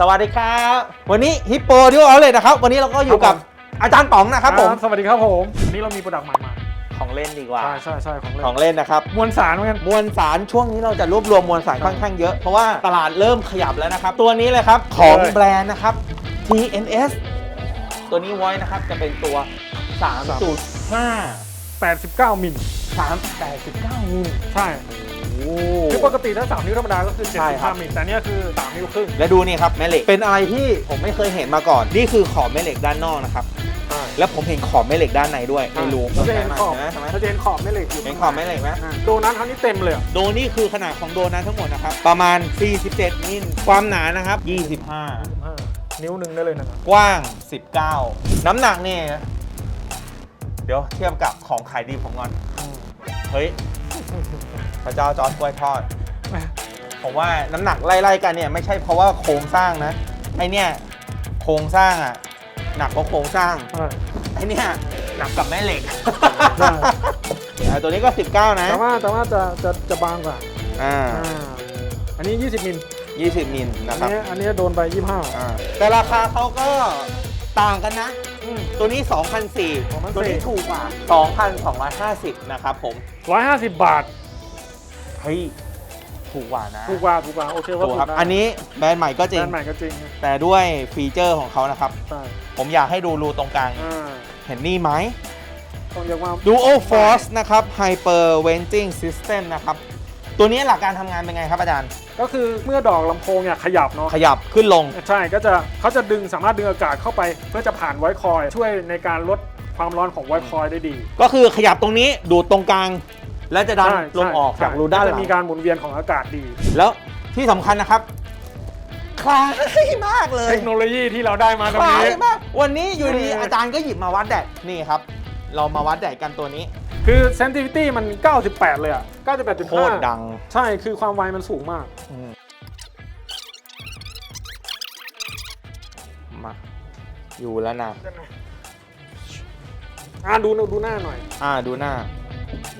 สวัสดีครับ วันนี้ฮิปโปดิวเอาเลยนะครับ วันนี้เราก็อยู่กับอาจารย์ป๋องนะครับผม สวัสดีครับผมวันนี้เรามีโปรดักต์ใหม่มาของเล่นดีกว่า ใช่ใช่ใช่ของเล่น ของเล่นนะครับ มวลสารเหมือนกัน มวลสารช่วงนี้เราจะรวบรวมมวลสารค่อนข้างเยอะ เพราะว่าตลาดเริ่มขยับแล้วนะครับ ตัวนี้เลยครับ ของเลยแบรนด์นะครับ TNS ตัวนี้ไว้นะครับจะเป็นตัว 3.5 89มิล389มิลใช่โอ้ คือปกติถ้า3นิ้วธรรมดาก็คือใช่ครับ 75มิลแต่เนี้ยคือ3นิ้วครึ่งและดูนี่ครับแม่เหล็กเป็นอะไรที่ผมไม่เคยเห็นมาก่อน นี่คือขอบแม่เหล็กด้านนอกนะครับ ใช่แล้วผมเห็นขอบแม่เหล็กด้านในด้วยในรูเราจะเห็นขอบใช่ไหมใช่ไหมเราจะเห็นขอบแม่เหล็กอยู่เห็นขอบแม่เหล็กไหม อ่าโดนัทเขานี่เต็มเลยอะโดนี่คือขนาดของโดนั้นทั้งหมดนะครับ ประมาณ 47 มิลความหนานะครับ 25 อ่านิ้วหนึ่งได้เลยนะครับ กว้าง 19 น้ำหนักนี่เดี๋ยวเทียบกับของขายดีผมก่อน เฮ้ย พระเจ้าจอร์ดกล้วยทอด ผมว่าน้ำหนักไล่ๆกันเนี่ยไม่ใช่เพราะว่าโครงสร้างนะไอเนี่ยโครงสร้างอะหนักเพราะโครงสร้างใช่ ไอเนี่ยหนักกับแม่เหล็กใช่ อะตัวนี้ก็ 19 นะแต่ว่าแต่ว่าจะจะจะบางกว่าอ่าอ่าอันนี้ 20 มิล20มิลอันะนครับนี้อันนี้โดนไป 25อ่าแต่ราคาเขาก็ต่างกันนะอืม ตัวนี้ 2,004 2,400ตัวนี้ถูกกว่า 2,250 นะครับผม150บาทเฮ้ย ถูกกว่านะถูกกว่าถูกกว่าโอเคว่าถูกถูกครับได้อันนี้แบรนด์ใหม่ก็จริแบงรนด์ใหม่ก็จริงแต่ด้วยฟีเจอร์ของเขานะครับ ใช่ผมอยากให้ดูรูตรงกลาง อ่าเห็นนี่ไหม ต้องเรียกว่า Duo Force นะครับ Hyper Venting System นะครับ ตัวนี้หลักการทำงานเป็นไงครับอาจารย์ ก็คือเมื่อดอกลำโพงเนี่ยขยับเนาะขยับขึ้นลง ใช่ก็จะเขาจะดึงสามารถดึงอากาศเข้าไป เพื่อจะผ่านไวคอยช่วยในการลดความร้อนของไวคอยได้ดีก็คือขยับตรงนี้ดูดตรงกลาง แล้วจะดันใช่ลมออกใช่จากรูด้านหจะลังมีการหมุนเวียนของอากาศดี แล้วที่สำคัญนะครับ คล้ายมากเลย เทคโนโลยีที่เราได้มาตรคงล้ายนี้ มากวันนี้อยู่ดีเอออ อาจารย์ก็หยิบมาวัดแดดนี่ครับ เรามาวัดแดดกันตัวนี้ คือ sensitivity มัน 98 เลยอะ 98.5โคตรดัง ใช่ คือความไวมันสูงมากอืมมา อยู่แล้วนะ อ่าดูดูหน้าหน่อย อ่าดูหน้า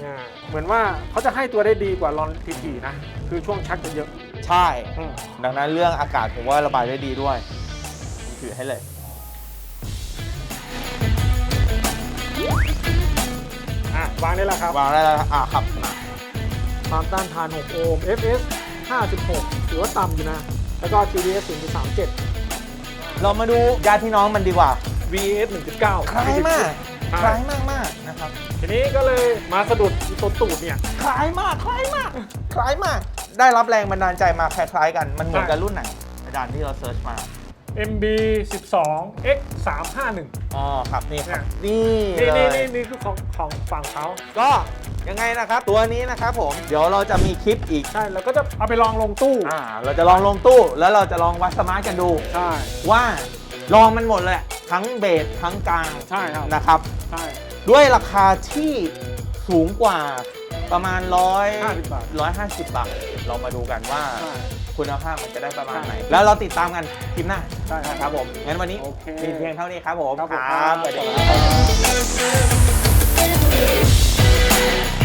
อ่าเหมือนว่าเขาจะให้ตัวได้ดีกว่าลอนทีๆนะ คือช่วงชักจะเยอะ ใช่อืมดังนั้นเรื่องอากาศผมว่าระบายได้ดีด้วยถือให้เลย วางได้แล้วครับวางได้แล้วอ่าครับมาความต้านทาน 6 โอห์ม FS 56 ถือว่าต่ำอยู่นะ แล้วก็ TDS 0.37 เรามาดูญาติพี่น้องมันดีกว่า VS 1.9คล้ายมากใช่คล้ายมากมากๆนะครับ ทีนี้ก็เลยมาสะดุดอีตัวตูดเนี่ย คล้ายมากคล้ายมากคล้ายมาก ได้รับแรงบันดาลใจมาคล้ายๆกันมันเหมือนกับรุ่นไหนอาจารย์ที่เราเซิร์ชมา MB 12 X 351 อ๋อครับนี่ครับนี่นี่นี่เลนี่ย นี่นี่คือของของฝั่งเขาก็ยังไงนะครับ ตัวนี้นะครับผม เดี๋ยวเราจะมีคลิปอีก ใช่แล้วก็จะเอาไปลองลงตู้อ่า เราจะลองลงตู้ แล้วเราจะลองวัดสมาร์ทกันดู ใช่ว่าลองมันหมดเลยทั้งเบสทั้งกลางใช่ครับนะครับ ใช่ ด้วยราคาที่สูงกว่าประมาณร้อย50บาท ร้อยห้าสิบบาท เรามาดูกันว่า ใช่ คุณภาพมันจะได้ประมาณใช่ไหน แล้วเราติดตามกันคลิปหน้าใช่ครับครับผมงั้นวันนี้โอเคมีเพียงเท่านี้ครับผมครับผมครับครับสวัสดีครับ